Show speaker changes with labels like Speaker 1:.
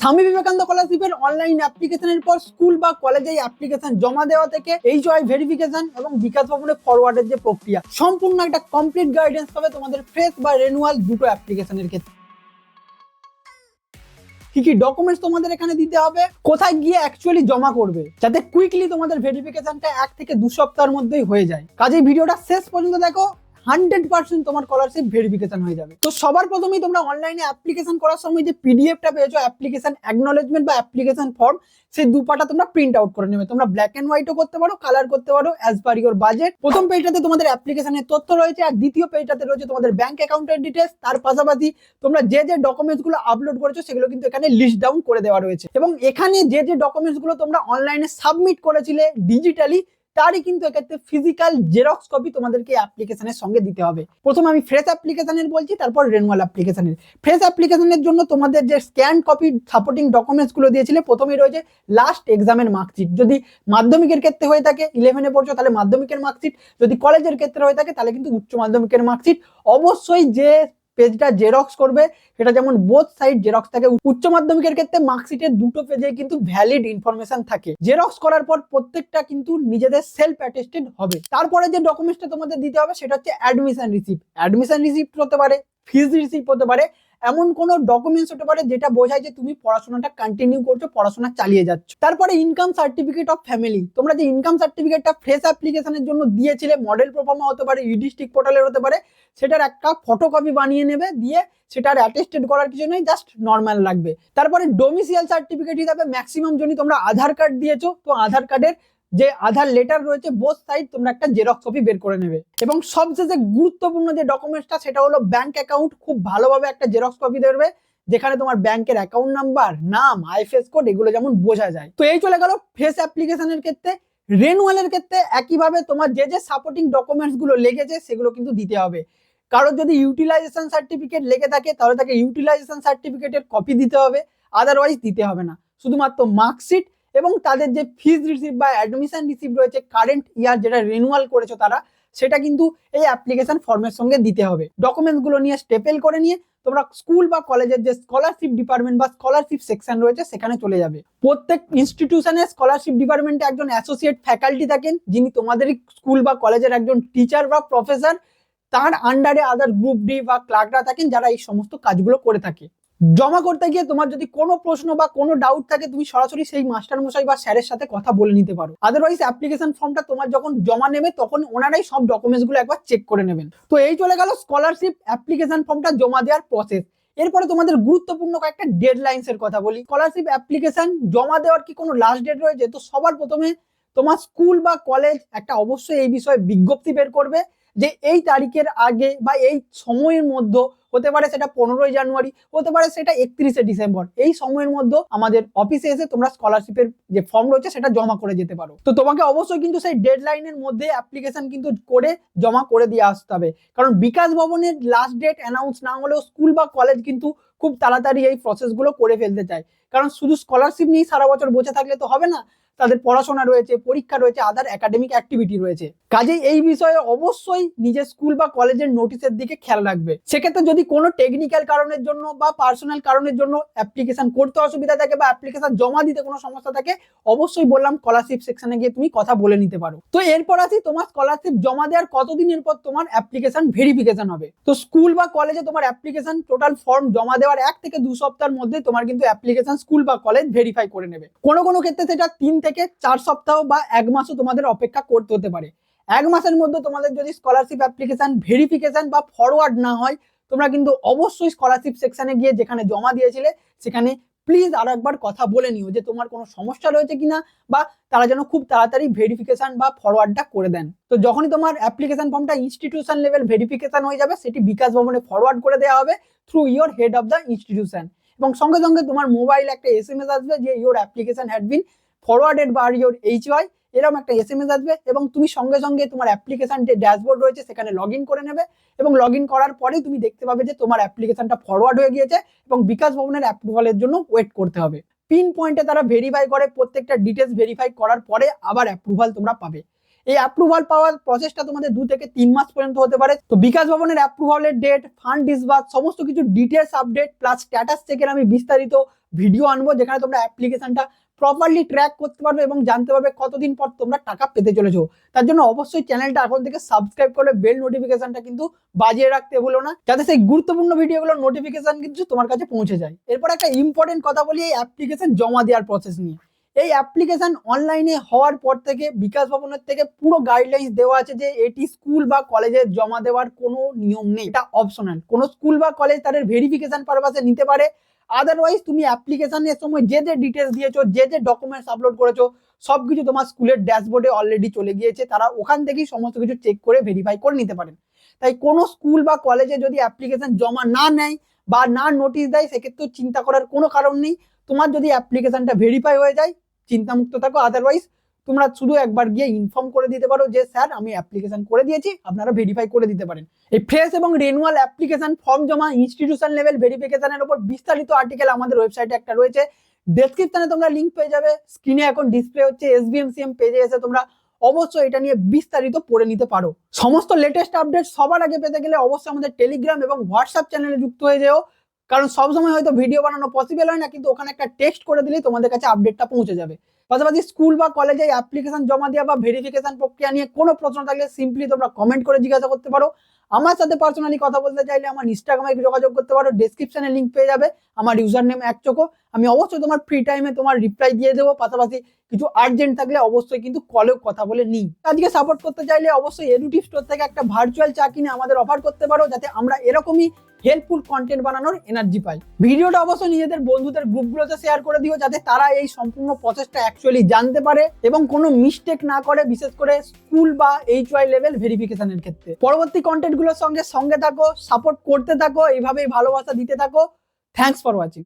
Speaker 1: স্বামী বিবেকানন্দ স্কলারশিপের অনলাইন অ্যাপ্লিকেশনের পর স্কুল বা কলেজে অ্যাপ্লিকেশন জমা দেওয়া থেকে এইচ ওয়াই ভেরিফিকেশন এবং বিকাশ ভবনে ফরওয়ার্ডের যে প্রক্রিয়া, সম্পূর্ণ একটা কমপ্লিট গাইডেন্স পাবে তোমাদের ফ্রেশ বা রেনুয়াল দুটো অ্যাপ্লিকেশনের ক্ষেত্রে। কি কি ডকুমেন্টস তোমাদের এখানে দিতে হবে, কোথায় গিয়ে অ্যাকচুয়ালি জমা করবে, যাতে কুইকলি তোমাদের ভেরিফিকেশনটা এক থেকে দু সপ্তাহের মধ্যেই হয়ে যায়। কাজেই ভিডিওটা শেষ পর্যন্ত দেখো হান্ড্রেড পার্সেন্ট তোমার স্কলারশিপ ভেরিফিকেশন হয়ে যাবে। তো সবার প্রথমেই তোমরা অনলাইনে অ্যাপ্লিকেশন করার সময় যে পিডিএফটা পেয়েছ অ্যাপ্লিকেশন অ্যাকনোলেজমেন্ট বা অ্যাপ্লিকেশন ফর্ম সেই দুপাটা তোমরা প্রিন্ট আউট করে নেবে। তোমরা ব্ল্যাক অ্যান্ড হোয়াইটও করতে পারো কালার করতে পারো অ্যাজ পার ইউর বাজেট প্রথম পেজটাতে তোমাদের অ্যাপ্লিকেশনের তথ্য রয়েছে, আর দ্বিতীয় পেজটাতে রয়েছে তোমাদের ব্যাংক অ্যাকাউন্টের ডিটেলস তার পাশাপাশি তোমরা যে যে ডকুমেন্টসগুলো আপলোড করেছ, সেগুলো কিন্তু এখানে লিস্ট ডাউন করে দেওয়া রয়েছে। এবং এখানে যে যে ডকুমেন্টসগুলো তোমরা অনলাইনে সাবমিট করেছিলে ডিজিটালি তারই কিন্তু এক্ষেত্রে ফিজিক্যাল জেরক্স কপি তোমাদেরকে অ্যাপ্লিকেশনের সঙ্গে দিতে হবে। প্রথম আমি ফ্রেশ অ্যাপ্লিকেশনের বলছি, তারপর রেনুয়াল অ্যাপ্লিকেশনের ফ্রেশ অ্যাপ্লিকেশনের জন্য তোমাদের যে স্ক্যান কপি সাপোর্টিং ডকুমেন্টসগুলো দিয়েছিলে, প্রথমেই রয়েছে লাস্ট এক্সামের মার্কশিট যদি মাধ্যমিকের ক্ষেত্রে হয়ে থাকে ইলেভেনে পড়ছো, তাহলে মাধ্যমিকের মার্কশিট যদি কলেজের ক্ষেত্রে হয়ে থাকে, তাহলে কিন্তু উচ্চ মাধ্যমিকের মার্কশিট অবশ্যই যে পেজটা জেরক্স করবে, সেটা যেমন বোথ সাইড জেরক্স থাকে, উচ্চ মাধ্যমিকের ক্ষেত্রে মার্কশিটের দুটো পেজে কিন্তু ভ্যালিড ইনফরমেশন থাকে। জেরক্স করার পর প্রত্যেকটা কিন্তু নিজেদের সেলফ অ্যাটেস্টেড হবে। তারপরে যে ডকুমেন্টসটা তোমাদের দিতে হবে, সেটা হচ্ছে অ্যাডমিশন রিসিপ্ট অ্যাডমিশন রিসিপ্ট হতে পারে ফিজ রিসিপ্ট হতে পারে এমন কোনো ডকুমেন্টস হতে পারে যেটা বোঝায় যে তুমি পড়াশোনাটা কন্টিনিউ করছ, পড়াশোনা চালিয়ে যাচ্ছ। তারপরে ইনকাম সার্টিফিকেট অফ ফ্যামিলি তোমরা যে ইনকাম সার্টিফিকেটটা ফ্রেশ অ্যাপ্লিকেশনের জন্য দিয়েছিলে মডেল প্রোফার্মা হতে পারে ইডিস্ট্রিক্ট পোর্টালের হতে পারে, সেটার একটা ফটোকপি বানিয়ে নেবে, দিয়ে সেটার অ্যাটেস্টেড করার কিছু নেই জাস্ট নর্মাল লাগবে। তারপরে ডোমিসিয়াল সার্টিফিকেট হিসাবে ম্যাক্সিমাম জনই তোমরা আধার কার্ড দিয়েছ, তো আধার কার্ডের যে আধার লেটার রয়েছে বোথ সাইড তোমরা একটা জেরক্স কপি বের করে নেবে। এবং সবশেষে গুরুত্বপূর্ণ যে ডকুমেন্টসটা সেটা হলো ব্যাংক অ্যাকাউন্ট খুব ভালোভাবে একটা জেরক্স কপি দেবে, যেখানে তোমার ব্যাংকের অ্যাকাউন্ট নাম্বার নাম আইএফএস কোড এগুলো যেমন বোঝা যায়। তো এই চলে গেল ফেস অ্যাপ্লিকেশনের ক্ষেত্রে। রেনুয়ালের ক্ষেত্রে একইভাবে তোমার যে যে সাপোর্টিং ডকুমেন্টসগুলো লেগেছে, সেগুলো কিন্তু দিতে হবে। কারোর যদি ইউটিলাইজেশন সার্টিফিকেট লেগে থাকে, তাহলে তাকে ইউটিলাইজেশন সার্টিফিকেটের কপি দিতে হবে আদারওয়াইজ দিতে হবে না। শুধুমাত্র মার্কশিট এবং তাদের যে ফিজ রিসিভ বা অ্যাডমিশন রিসিভ রয়েছে কারেন্ট ইয়ার যেটা রিনুয়াল করেছ তারা, সেটা কিন্তু এই অ্যাপ্লিকেশন ফর্মের সঙ্গে দিতে হবে। ডকুমেন্টসগুলো নিয়ে স্টেপেল করে নিয়ে তোমরা স্কুল বা কলেজের যে স্কলারশিপ ডিপার্টমেন্ট বা স্কলারশিপ সেকশন রয়েছে সেখানে চলে যাবে। প্রত্যেক ইনস্টিটিউশনের স্কলারশিপ ডিপার্টমেন্টে একজন অ্যাসোসিয়েট ফ্যাকাল্টি থাকেন, যিনি তোমাদের স্কুল বা কলেজের একজন টিচার বা প্রফেসর তার আন্ডারে আদার গ্রুপ ডি বা ক্লার্করা থাকেন, যারা এই সমস্ত কাজগুলো করে থাকে। জমা করতে গিয়ে তোমার যদি কোনো প্রশ্ন বা কোনো ডাউট থাকে, তুমি সরাসরি সেই মাস্টার মশাই বা স্যারের সাথে কথা বলে নিতে পারো। আদারওয়াইজ অ্যাপ্লিকেশন ফর্মটা তোমার যখন জমা নেবে, তখন ওনারাই সব ডকুমেন্টসগুলো একবার চেক করে নেবেন। তো এই চলে গেল স্কলারশিপ অ্যাপ্লিকেশন ফর্মটা জমা দেওয়ার প্রসেস এরপরে তোমাদের গুরুত্বপূর্ণ কয়েকটা ডেড লাইন্স এর কথা বলি। স্কলারশিপ অ্যাপ্লিকেশন জমা দেওয়ার কি কোনো লাস্ট ডেট রয়েছে? তো সবার প্রথমে তোমার স্কুল বা কলেজ একটা অবশ্যই এই বিষয়ে বিজ্ঞপ্তি বের করবে যে এই তারিখের আগে বা এই সময়ের মধ্যে হতে পারে সেটা পনেরোই জানুয়ারি, হতে পারে সেটা একত্রিশে ডিসেম্বর। এই সময়ের মধ্যে আমাদের অফিসে এসে তোমরা স্কলারশিপের যে ফর্ম রয়েছে সেটা জমা করে যেতে পারো। তো তোমাকে অবশ্যই কিন্তু সেই ডেড লাইনের মধ্যে অ্যাপ্লিকেশন কিন্তু করে জমা করে দিয়ে আসতে হবে। কারণ বিকাশ ভবনের লাস্ট ডেট অ্যানাউন্স না হলেও স্কুল বা কলেজ কিন্তু খুব তাড়াতাড়ি এই প্রসেসগুলো করে ফেলতে চায়। কারণ শুধু স্কলারশিপ নিয়েই সারা বছর বসে থাকলে তো হবে না। তাদের পড়াশোনা রয়েছে, পরীক্ষা রয়েছে আদার একাডেমিক অ্যাক্টিভিটি রয়েছে। কাজেই এই বিষয়ে অবশ্যই নিজের স্কুল বা কলেজের নোটিশের দিকে খেয়াল রাখবে। সেক্ষেত্রে যদি কোনো টেকনিক্যাল কারণের জন্য বা পার্সোনাল কারণের জন্য অ্যাপ্লিকেশন করতে অসুবিধা থাকে বা অ্যাপ্লিকেশন জমা দিতে কোনো সমস্যা থাকে, অবশ্যই বললাম স্কলারশিপ সেকশনে গিয়ে তুমি কথা বলে নিতে পারো। তো এরপর আসি, তোমার স্কলারশিপ জমা দেওয়ার কতদিনের পর তোমার অ্যাপ্লিকেশন ভেরিফিকেশন হবে? তো স্কুল বা কলেজে তোমার অ্যাপ্লিকেশন টোটাল ফর্ম জমা দেওয়ার এক থেকে দু সপ্তাহের মধ্যে তোমার কিন্তু অ্যাপ্লিকেশন স্কুল বা কলেজ ভেরিফাই করে নেবে। কোনো কোনো ক্ষেত্রে সেটা তিন থেকে চার সপ্তাহ বা এক মাসও তোমাদের অপেক্ষা করতে হতে পারে। এক মাসের মধ্যে তোমাদের যদি স্কলারশিপ অ্যাপ্লিকেশন ভেরিফিকেশন বা ফরওয়ার্ড না হয়, তোমরা কিন্তু অবশ্যই স্কলারশিপ সেকশনে গিয়ে যেখানে জমা দিয়েছিলে, সেখানে প্লিজ আরও একবার কথা বলে নিও যে তোমার কোনো সমস্যা রয়েছে কিনা বা তারা যেন খুব তাড়াতাড়ি ভেরিফিকেশন বা ফরওয়ার্ডটা করে দেন। তো যখনই তোমার অ্যাপ্লিকেশন ফর্মটা ইনস্টিটিউশন লেভেল ভেরিফিকেশন হয়ে যাবে, সেটি বিকাশ ভবনে ফরওয়ার্ড করে দেওয়া হবে through your head of the institution এবং সঙ্গে সঙ্গে তোমার মোবাইল একটা এস এম এস আসবে যে your application had been forwarded by your H Y এরকম একটা এস এম এস আসবে এবং তুমি সঙ্গে সঙ্গে তোমার অ্যাপ্লিকেশন যে ড্যাশবোর্ড রয়েছে সেখানে লগ করে নেবে এবং লগ করার পরেই তুমি দেখতে পাবে যে তোমার অ্যাপ্লিকেশনটা ফরওয়ার্ড হয়ে গিয়েছে এবং বিকাশ ভবনের অ্যাপ্রুভালের জন্য ওয়েট করতে হবে। পিন পয়েন্টে তারা ভেরিফাই করে, প্রত্যেকটা ডিটেলস ভেরিফাই করার পরে আবার অ্যাপ্রুভাল তোমরা পাবে। এই অ্যাপ্রুভাল পাওয়ার প্রসেসটা তোমাদের দু থেকে তিন মাস পর্যন্ত হতে পারে। তো বিকাশ ভবনের অ্যাপ্রুভালের ডেট ফান্ড ডিসবার্স সমস্ত কিছু ডিটেলস আপডেট প্লাস স্ট্যাটাস চেকের আমি বিস্তারিত ভিডিও আনব, যেখানে তোমরা অ্যাপ্লিকেশনটা প্রপারলি ট্র্যাক করতে পারবে এবং জানতে পারবে কতদিন পর তোমরা টাকা পেতে চলেছো। তার জন্য অবশ্যই চ্যানেলটা এখন থেকে সাবস্ক্রাইব করে বেল নোটিফিকেশনটা কিন্তু বাজিয়ে রাখতে ভুলো না, যাতে সেই গুরুত্বপূর্ণ ভিডিওগুলোর নোটিফিকেশন কিন্তু তোমার কাছে পৌঁছে যায়। এরপর একটা ইম্পর্টেন্ট কথা বলি এই অ্যাপ্লিকেশন জমা দেওয়ার প্রসেস নিয়ে। এই অ্যাপ্লিকেশন অনলাইনে হওয়ার পর থেকে বিকাশ ভবনের থেকে পুরো গাইডলাইন্স দেওয়া আছে যে এটি স্কুল বা কলেজে জমা দেওয়ার কোনো নিয়ম নেই। এটা অপশনাল কোনো স্কুল বা কলেজ তাদের ভেরিফিকেশন পারপাসে নিতে পারে। আদারওয়াইজ তুমি অ্যাপ্লিকেশানের সময় যে যে ডিটেলস দিয়েছ, যে যে ডকুমেন্টস আপলোড করেছ সব কিছু তোমার স্কুলের ড্যাশবোর্ডে অলরেডি চলে গিয়েছে। তারা ওখান থেকেই সমস্ত কিছু চেক করে ভেরিফাই করে নিতে পারেন তাই কোনো স্কুল বা কলেজে যদি অ্যাপ্লিকেশান জমা না নেয় বা না নোটিশ দেয় সেক্ষেত্রেও চিন্তা করার কোনো কারণ নেই। তোমার যদি অ্যাপ্লিকেশানটা ভেরিফাই হয়ে যায়, চিন্তামুক্ত থাকো। আদারওয়াইজ তোমরা শুধু একবার গিয়ে ইনফর্ম করে দিতে পারো যে, স্যার, আমি অ্যাপ্লিকেশন করে দিয়েছি, আপনারা ভেরিফাই করে দিতে পারেন। এই ফ্রেশ এবং রেনুয়াল অ্যাপ্লিকেশন ফর্ম জমা ইনস্টিটিউশন লেভেল ভেরিফিকেশনের উপর বিস্তারিত আর্টিকেল আমাদের ওয়েবসাইটে একটা রয়েছে। ডেসক্রিপশনে তোমরা লিঙ্ক পেয়ে যাবে স্ক্রিনে এখন ডিসপ্লে হচ্ছে এস এসবিএমসিএম পেজে এসে তোমরা অবশ্যই এটা নিয়ে বিস্তারিত পড়ে নিতে পারো। সমস্ত লেটেস্ট আপডেট সবার আগে পেতে গেলে অবশ্যই আমাদের টেলিগ্রাম এবং হোয়াটসঅ্যাপ চ্যানেলে যুক্ত হয়ে যেও। কারণ সবসময় হয়তো ভিডিও বানানো পসিবল হয় না, কিন্তু ওখানে একটা টেক্সট করে দিলেই তোমাদের কাছে আপডেটটা পৌঁছে যাবে। পাশাপাশি স্কুল বা কলেজে অ্যাপ্লিকেশন জমা দেওয়া বা ভেরিফিকেশন প্রক্রিয়া নিয়ে কোনো প্রশ্ন থাকলে সিম্পলি তোমরা কমেন্ট করে জিজ্ঞাসা করতে পারো। আমার সাথে পার্সোনালি কথা বলতে চাইলে আমার ইনস্টাগ্রামে যোগাযোগ করতে পারো ডেসক্রিপশনে লিঙ্ক পেয়ে যাবে আমার ইউজার নেম এক চোখো। আমি অবশ্যই তোমার ফ্রি টাইমে তোমার রিপ্লাই দিয়ে দেবো, পাশাপাশি কিছু আর্জেন্ট থাকলে অবশ্যই কিন্তু কলেও কথা বলে নিই। আজকে সাপোর্ট করতে চাইলে অবশ্যই এডুটিভ স্টোর থেকে একটা ভার্চুয়াল চা কিনে আমাদের অফার করতে পারো, যাতে আমরা এরকমই হেল্পফুল কন্টেন্ট বানানোর এনার্জি পাই। ভিডিওটা অবশ্যই নিজেদের বন্ধুদের গ্রুপগুলোতে শেয়ার করে দিও যাতে তারা এই সম্পূর্ণ প্রসেসটা অ্যাকচুয়ালি জানতে পারে এবং কোনো মিস্টেক না করে, বিশেষ করে স্কুল বা এইচ ওয়াই লেভেল ভেরিফিকেশনের ক্ষেত্রে। পরবর্তী কন্টেন্টগুলোর সঙ্গে সঙ্গে থাকো সাপোর্ট করতে থাকো, এইভাবেই ভালোবাসা দিতে থাকো। Thanks for watching